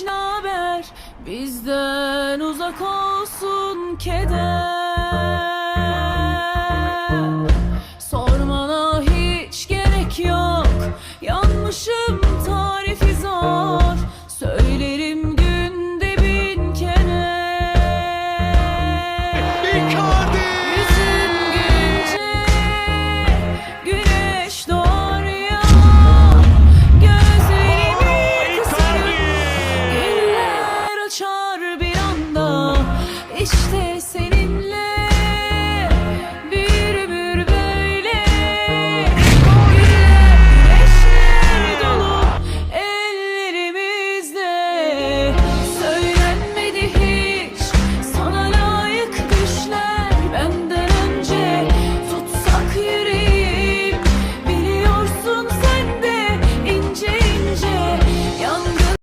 hiç haber. Bizden uzak olsun keder. işte